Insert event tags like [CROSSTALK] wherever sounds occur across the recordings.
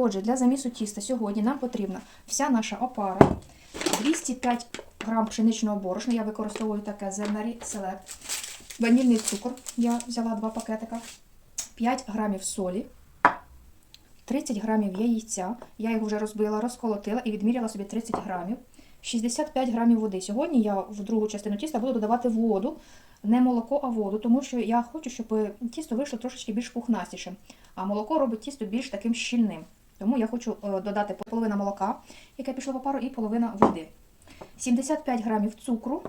Отже, для замісу тіста сьогодні нам потрібна вся наша опара, 205 грам пшеничного борошна, я використовую таке зернарі селект, ванільний цукор, я взяла два пакетика, 5 грамів солі, 30 грамів яйця, я його вже розбила, розколотила і відміряла собі 30 грамів, 65 грамів води. Сьогодні я в другу частину тіста буду додавати воду, не молоко, а воду, тому що я хочу, щоб тісто вийшло трошечки більш пухнастішим, а молоко робить тісто більш таким щільним. Тому я хочу е, додати половина молока, яке пішло в опару, і половина води. 75 грамів цукру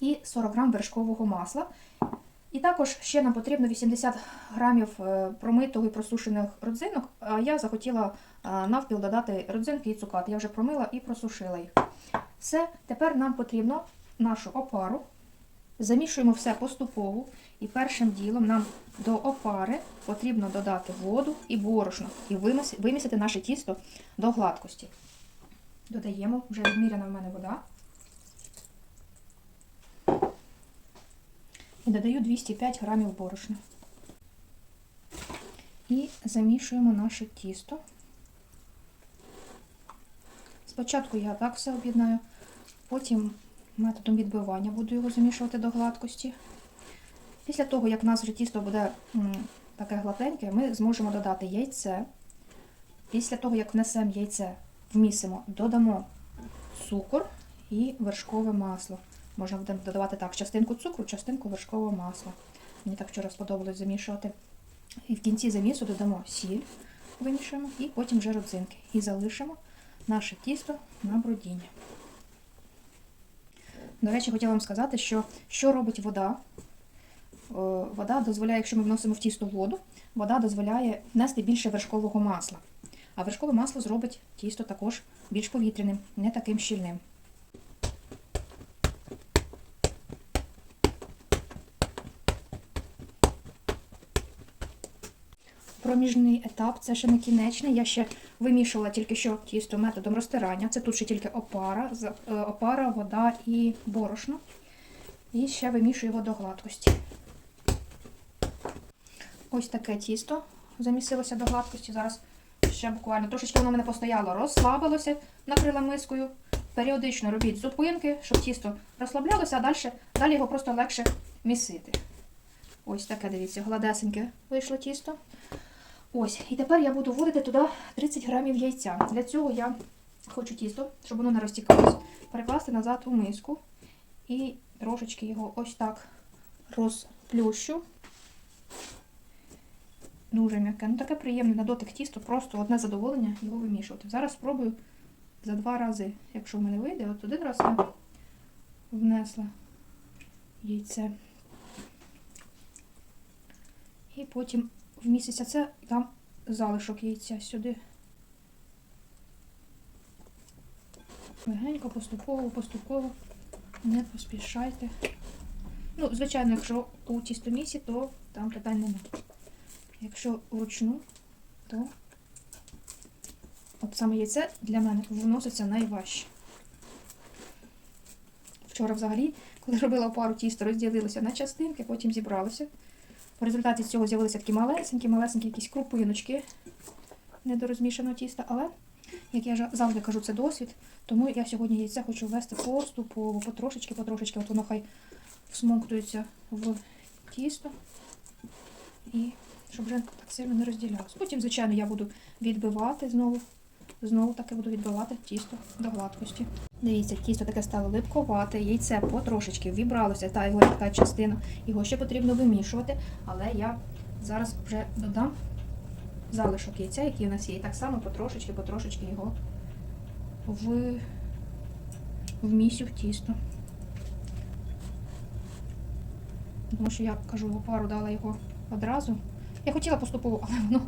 і 40 грам вершкового масла. І також ще нам потрібно 80 грамів е, промитого і просушених родзинок. А я захотіла е, навпіл додати родзинки і цукати. Я вже промила і просушила їх. Все, тепер нам потрібно нашу опару. Замішуємо все поступово. І першим ділом нам до опари потрібно додати воду і борошно і вимісити наше тісто до гладкості. Додаємо, вже відміряна в мене вода. І додаю 205 грамів борошна. І замішуємо наше тісто. Спочатку я так все об'єднаю, потім методом відбивання буду його замішувати до гладкості. Після того, як в нас вже тісто буде таке гладеньке, ми зможемо додати яйце. Після того, як внесемо яйце, вмісимо, додамо цукор і вершкове масло. Можна буде додавати так, частинку цукру, частинку вершкового масла. Мені так вчора сподобалось замішувати. І в кінці замісу додамо сіль, вимішуємо, і потім вже родзинки. І залишимо наше тісто на бродіння. До речі, хотіла вам сказати, що що робить вода. О, Вода дозволяє, якщо ми вносимо в тісто воду, вода дозволяє внести більше вершкового масла. А вершкове масло зробить тісто також більш повітряним, не таким щільним. Проміжний етап це ще не кінечний. Я ще вимішувала тільки що тісто методом розтирання. Це тут ще тільки опара, е, опара, вода і борошно. І ще вимішую його до гладкості. Ось таке тісто замісилося до гладкості. Зараз ще буквально трошечки воно в мене постояло, розслабилося, накрила мискою. Періодично робіть зупинки, щоб тісто розслаблялося, а далі, далі його просто легше місити. Ось таке, дивіться, гладесеньке вийшло тісто. Ось, і тепер я буду вводити туди 30 грамів яйця. Для цього я хочу тісто, щоб воно не розтікалося, перекласти назад у миску і трошечки його ось так розплющу. Дуже м'яке. Ну таке приємне на дотик тісто, просто одне задоволення його вимішувати. Зараз спробую за два рази, якщо в мене вийде, от один раз я внесла яйце. І потім в місяця це там залишок яйця сюди. Легенько, поступово, поступово, не поспішайте. Ну, звичайно, якщо у тістомісі, то там питань немає. Якщо вручну, то от саме яйце для мене вноситься найважче. Вчора взагалі, коли робила пару тісто, розділилося на частинки, потім зібралося. В результаті цього з'явилися такі малесенькі, малесенькі якісь крупиночки недорозмішаного тіста. Але, як я завжди кажу, це досвід. Тому я сьогодні яйця хочу ввести поступово, потрошечки, потрошечки. От воно хай всмоктується в тісто. І щоб вже так сильно не розділялося. Потім, звичайно, я буду відбивати знову. Знову таки буду відбивати тісто до гладкості. Дивіться, тісто таке стало липковате, яйце потрошечки вібралося, та його рідка частина. Його ще потрібно вимішувати, але я зараз вже додам залишок яйця, який у нас є. І так само потрошечки, потрошечки його в... вмісю в тісто. Тому що я кажу, в опару дала його одразу. Я хотіла поступово, але воно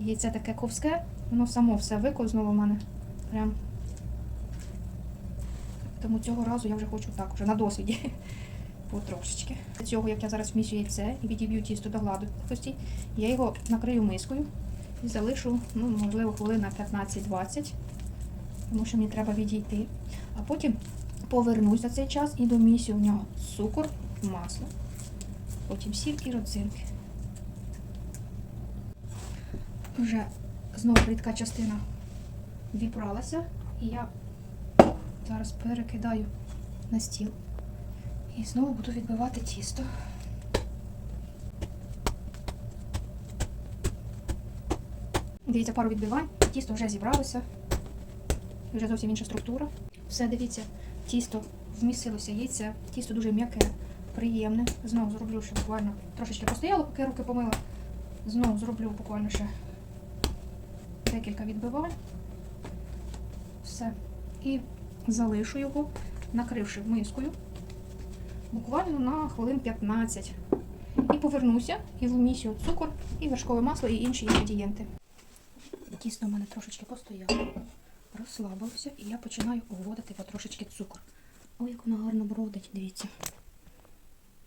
яйце таке ковське, воно само все викознуло в мене. Прям. Тому цього разу я вже хочу так, вже на досвіді. [LAUGHS] Потрошечки. Для цього, як я зараз вмісю яйце і відіб'ю тісто до гладкості, я його накрию мискою і залишу, ну, можливо, хвилин на 15-20, тому що мені треба відійти. А потім повернусь за цей час і домісю в нього цукор, масло, потім сіль і родзинки. Вже знову рідка частина вібралася, і я зараз перекидаю на стіл. І знову буду відбивати тісто. Дивіться, пару відбивань, тісто вже зібралося. Вже зовсім інша структура. Все, дивіться, тісто вмістилося яйце, тісто дуже м'яке, приємне. Знову зроблю ще буквально трошечки постояло, поки руки помила. Знову зроблю буквально ще декілька відбивань. Все. І залишу його, накривши мискою. Буквально на хвилин 15. І повернуся і вмісю цукор, і вершкове масло, і інші інгредієнти. Тісто в мене трошечки постояло, розслабилося, і я починаю вводити потрошечки цукор. Ой, як воно гарно бродить, дивіться.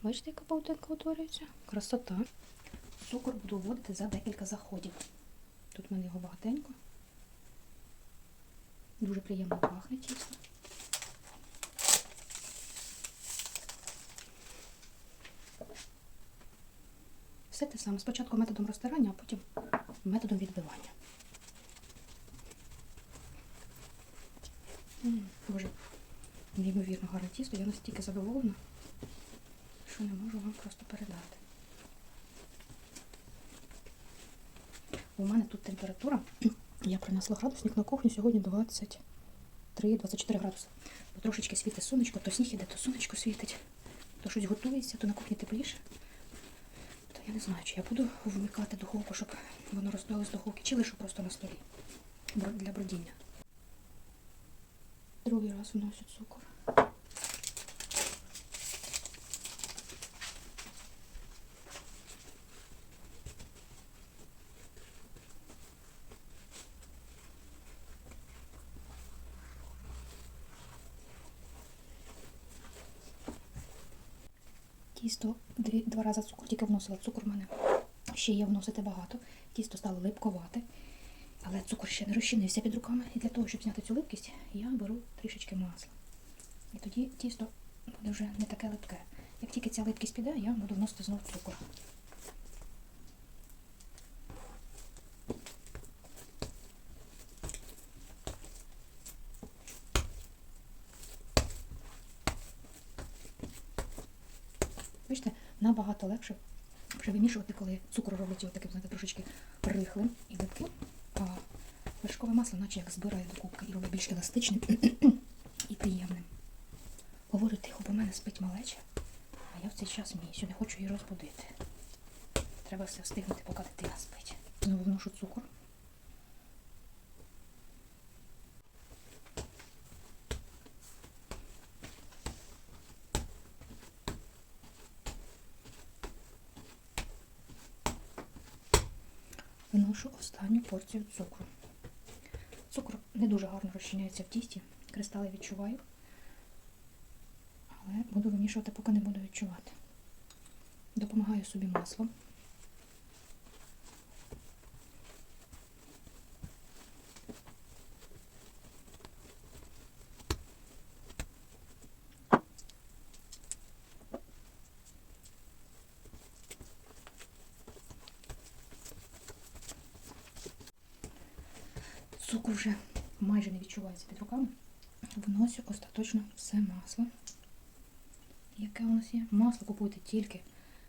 Бачите, яка паутинка утворюється? Красота. Цукор буду вводити за декілька заходів. Тут в мене його багатенько. Дуже приємно пахне тісто. Все те саме. Спочатку методом розтирання, а потім методом відбивання. М, Боже, неймовірно гарне тісто. Я настільки задоволена, що не можу вам просто передати. У мене тут температура. Я принесла градусник на кухню сьогодні 23-24 градуси. Трошечки світить сонечко, то сніг іде, то сонечко світить, то щось готується, то на кухні тепліше. То я не знаю, чи я буду вмикати духовку, щоб воно розстало з духовки, чи лишу просто на столі для бродіння. Другий раз вношу цукор. Тісто два рази цукор тільки вносила. Цукор в мене ще є вносити багато. Тісто стало липковате, але цукор ще не розчинився під руками. І для того, щоб зняти цю липкість, я беру трішечки масла. І тоді тісто буде вже не таке липке. Як тільки ця липкість піде, я буду вносити знову цукор. Бачите, набагато легше вже вимішувати, коли цукор робить його таким, знаєте, трошечки рихлим і липким, а вершкове масло, наче як збирає до кубки і робить більш еластичним і приємним. Говорю тихо, бо в мене спить малеча, а я в цей час місю, не хочу її розбудити. Треба все встигнути, поки дитина спить. Знову вношу цукор. Останню порцію цукру. Цукор не дуже гарно розчиняється в тісті, кристали відчуваю, але буду вимішувати, поки не буду відчувати. Допомагаю собі маслом. Цукор вже майже під руками. Вносю остаточно все масло. Яке у нас є? Масло купуйте тільки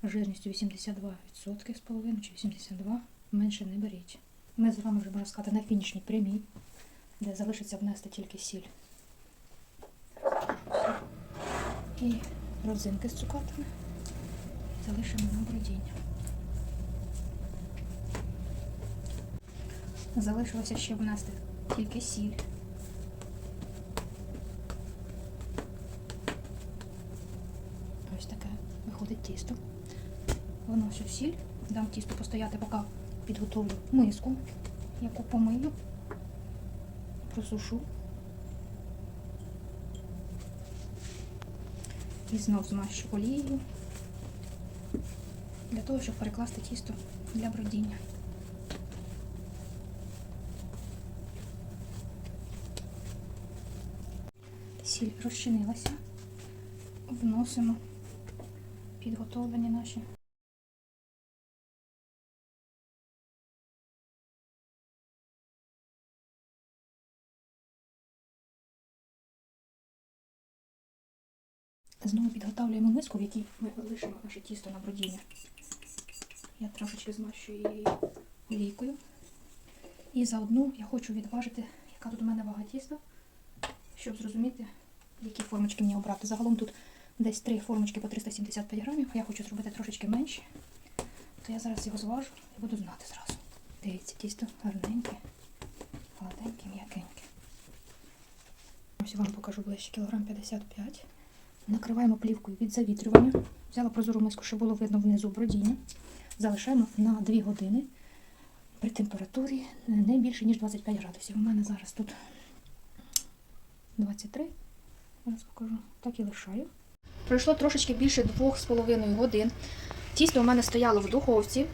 жирністю 82% з половиною чи 82%. Менше не беріть. Ми з вами вже можна сказати на фінішній прямій, де залишиться внести тільки сіль. І родзинки з цукатами залишимо на бродіння. Залишилося ще внести тільки сіль. Ось таке виходить тісто. Виносю сіль, дам тісто постояти, поки підготовлю миску, яку помию, просушу. І знов змащу олією для того, щоб перекласти тісто для бродіння. Сіль розчинилася. Вносимо підготовлені наші. Знову підготовлюємо миску, в якій ми лишимо наше тісто на бродіння. Я трошечки змащую її олійкою. І заодно я хочу відважити, яка тут у мене вага тіста, щоб зрозуміти, які формочки мені обрати. Загалом тут десь три формочки по 375 грамів, я хочу зробити трошечки менше. То я зараз його зважу і буду знати зразу. Дивіться, тісто гарненьке, гладеньке, м'якеньке. Ось вам покажу ближче кілограм 55. Накриваємо плівкою від завітрювання. Взяла прозору миску, щоб було видно внизу бродіння. Залишаємо на 2 години при температурі не більше, ніж 25 градусів. У мене зараз тут 23. Зараз покажу. Так і лишаю. Пройшло трошечки більше 2,5 годин. Тісто у мене стояло в духовці,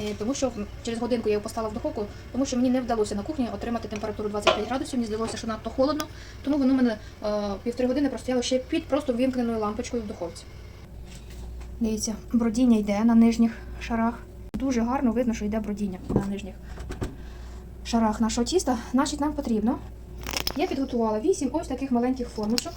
е, тому що через годинку я його поставила в духовку, тому що мені не вдалося на кухні отримати температуру 25 градусів. Мені здалося, що надто холодно, тому воно у мене е, півтори години простояло ще під просто вимкненою лампочкою в духовці. Дивіться, бродіння йде на нижніх шарах. Дуже гарно видно, що йде бродіння на нижніх шарах нашого тіста. Значить, нам потрібно. Я підготувала 8 ось таких маленьких формочок.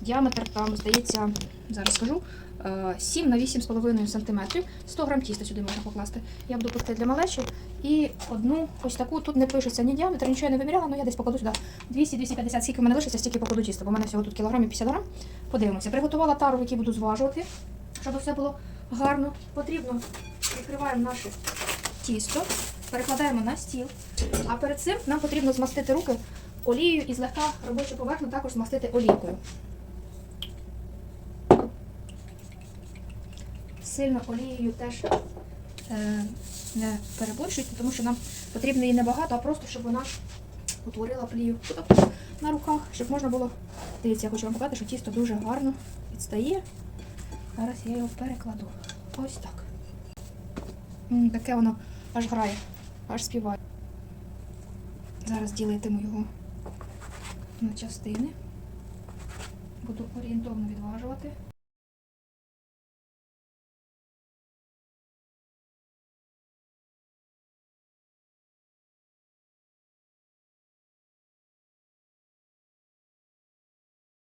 Діаметр там, здається, зараз скажу, е, 7 на 8,5 см. 100 грам тіста сюди можна покласти. Я буду пекти для малечі. І одну ось таку, тут не пишеться ні діаметр, нічого я не виміряла, але я десь покладу сюди 200-250, скільки в мене лишиться, стільки покладу тіста, бо в мене всього тут кілограмів 50 грам. Подивимося. Приготувала тару, в буду зважувати, щоб все було гарно. Потрібно відкриваємо наше тісто, перекладаємо на стіл. А перед цим нам потрібно змастити руки олією і злегка робочу поверхню також змастити олійкою. Сильно олією теж е, не переборщуйте, тому що нам потрібно її небагато, а просто, щоб вона утворила плію на руках, щоб можна було. Дивіться, я хочу вам показати, що тісто дуже гарно відстає. Зараз я його перекладу. Ось так. Таке воно аж грає, аж співає. Зараз ділитиму його на частини. Буду орієнтовно відважувати.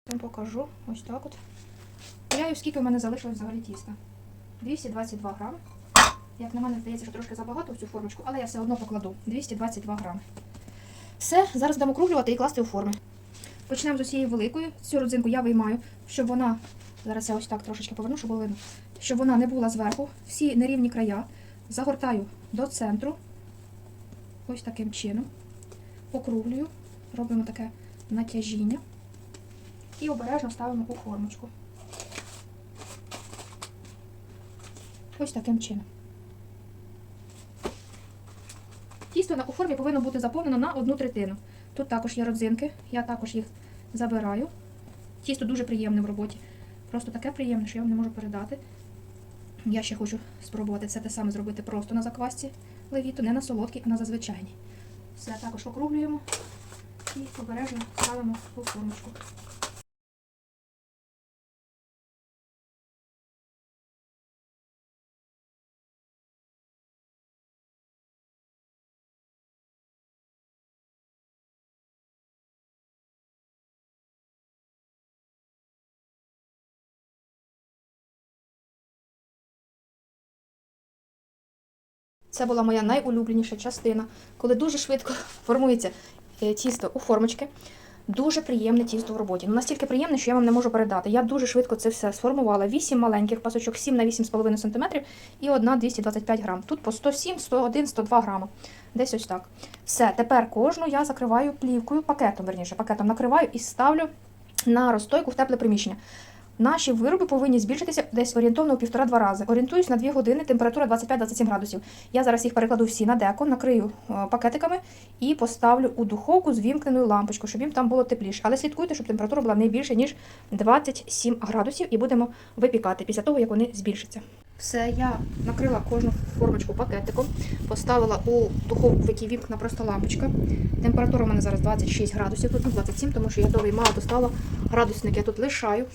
Вам покажу ось так от. Уявляю, скільки в мене залишилось взагалі тіста. 222 грами. Як на мене здається, що трошки забагато в цю формочку, але я все одно покладу 222 грами. Все, зараз будемо округлювати і класти у форми. Почнемо з усієї великої. Цю родзинку я виймаю, щоб вона. Зараз я ось так трошечки поверну, щоб було видно. Щоб вона не була зверху. Всі нерівні края. Загортаю до центру. Ось таким чином. Округлюю. Робимо таке натяжіння. І обережно ставимо у формочку. Ось таким чином. Тісто у формі повинно бути заповнено на одну третину. Тут також є родзинки, я також їх забираю. Тісто дуже приємне в роботі. Просто таке приємне, що я вам не можу передати. Я ще хочу спробувати це те саме зробити просто на заквасці левіту, не на солодкій, а на зазвичайній. Все також округлюємо і обережно ставимо у формочку. Це була моя найулюбленіша частина, коли дуже швидко [LAUGHS] формується е, тісто у формочки. Дуже приємне тісто в роботі. Ну, настільки приємне, що я вам не можу передати. Я дуже швидко це все сформувала. 8 маленьких пасочок, 7 на 8,5 см і одна 225 грам. Тут по 107, 101, 102 грама. Десь ось так. Все, тепер кожну я закриваю плівкою, пакетом, верніше, пакетом накриваю і ставлю на розстойку в тепле приміщення. Наші вироби повинні збільшитися десь орієнтовно у півтора-два рази. Орієнтуюсь на 2 години, температура 25-27 градусів. Я зараз їх перекладу всі на деко, накрию е, пакетиками і поставлю у духовку з вімкненою лампочкою, щоб їм там було тепліше. Але слідкуйте, щоб температура була не більше, ніж 27 градусів, і будемо випікати після того, як вони збільшаться. Все, я накрила кожну формочку пакетиком, поставила у духовку, в якій вімкна просто лампочка. Температура у мене зараз 26 градусів, тут ну, 27, тому що я довгий мало достала. Градусник я тут лишаю.